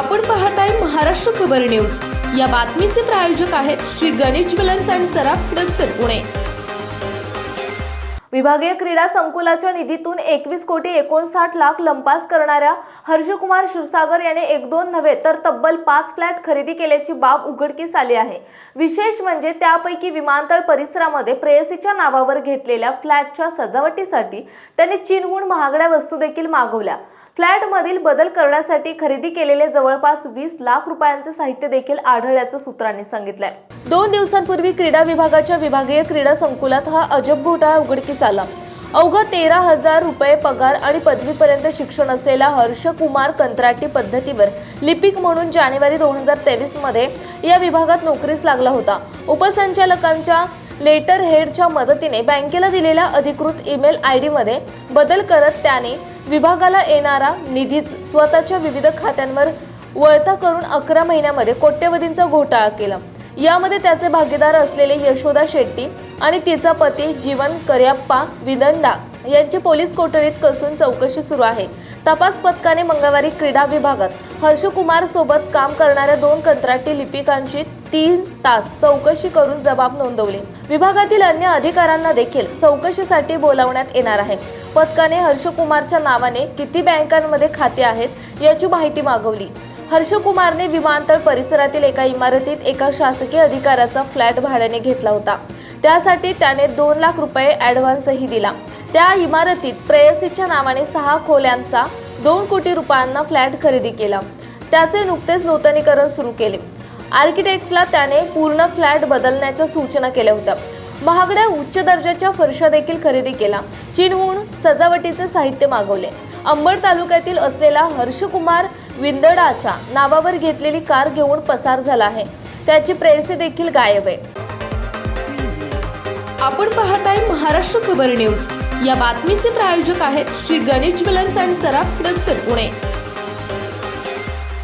आपण पाहत आहे महाराष्ट्र खबर न्यूज. या बातमीचे प्रायोजक आहेत श्री गणेश ज्वेलर्स अँड सराफ हडपसर पुणे. विभागीय क्रीडा संकुलाच्या निधीतून एकवीस कोटी एकोणसाठ लाख लंपास करणाऱ्या हर्षकुमार क्षीरसागर याने एक दोन नव्हे तर तब्बल पाच फ्लॅट खरेदी केल्याची बाब उघडकीस आली आहे. विशेष म्हणजे त्यापैकी विमानतळ परिसरामध्ये प्रेयसीच्या नावावर घेतलेल्या फ्लॅटच्या सजावटीसाठी त्याने चीनहून महागड्या वस्तू देखील मागवल्या. फ्लॅटमधील बदल करण्यासाठी खरेदी केलेले जवळपास वीस लाख रुपयांचे साहित्य देखील आढळल्याचं सूत्रांनी सांगितलंय. दोन दिवसांपूर्वी क्रीडा विभागाच्या विभागीय क्रीडा संकुलात हा अजब घोटाळा उघडकीस आला. अवघा तेरा हजार रुपये पगार आणि पदवीपर्यंत शिक्षण असलेला हर्षकुमार कंत्राटी पद्धतीवर लिपिक म्हणून जानेवारी दोन हजार तेवीसमध्ये या विभागात नोकरीस लागला होता. उपसंचालकांच्या लेटर हेडच्या मदतीने बँकेला दिलेल्या अधिकृत ईमेल आय डीमध्ये बदल करत त्याने विभागाला येणारा निधीच स्वतःच्या विविध खात्यांवर वळता करून अकरा महिन्यामध्ये कोट्यवधींचा घोटाळा केला. यामध्ये त्याचे भागीदार असलेले यशोदा शेट्टी आणि तिचा पती जीवन करियप्पा विदंडा यांची पोलीस कोठडीत कसून चौकशी सुरू आहे. तपास पथकाने मंगळवारी क्रीडा विभागात हर्षकुमार सोबत काम करणाऱ्या दोन कंत्राटी लिपिकांची तीन तास चौकशी करून जबाब नोंदवले. विभागातील अन्य अधिकाऱ्यांना देखील चौकशीसाठी बोलावण्यात येणार आहे. पथकाने हर्षकुमारच्या नावाने किती बँकांमध्ये खाते आहेत याची माहिती मागवली. हर्षकुमारने विमानतळ परिसरातील एका इमारतीत एका शासकीय अधिकाऱ्याचा फ्लॅट भाड्याने घेतला होता. त्यासाठी त्याने दोन लाख रुपये ॲडव्हान्सही दिला. त्या इमारतीत प्रेयसीच्या नावाने सहा खोल्यांचा दोन कोटी रुपयांना फ्लॅट खरेदी केला. त्याचे नुकतेच नूतनीकरण सुरू केले. आर्किटेक्टला त्याने पूर्ण फ्लॅट बदलण्याच्या सूचना केल्या होत्या. महागड्या उच्च दर्जाच्या फरशा देखील खरेदी केला. चीनहून सजावटीचे साहित्य मागवले. अंबड तालुक्यातील असलेला हर्षकुमार विंदडाच्या नावावर घेतलेली कार घेऊन पसार झाला आहे. त्याची प्रेयसी देखील गायब आहे. आपण पाहत आहे महाराष्ट्र खबर न्यूज. या बातमीचे प्रायोजक आहेत श्री गणेश ज्वेलर्स अँड सराफ हडपसर पुणे.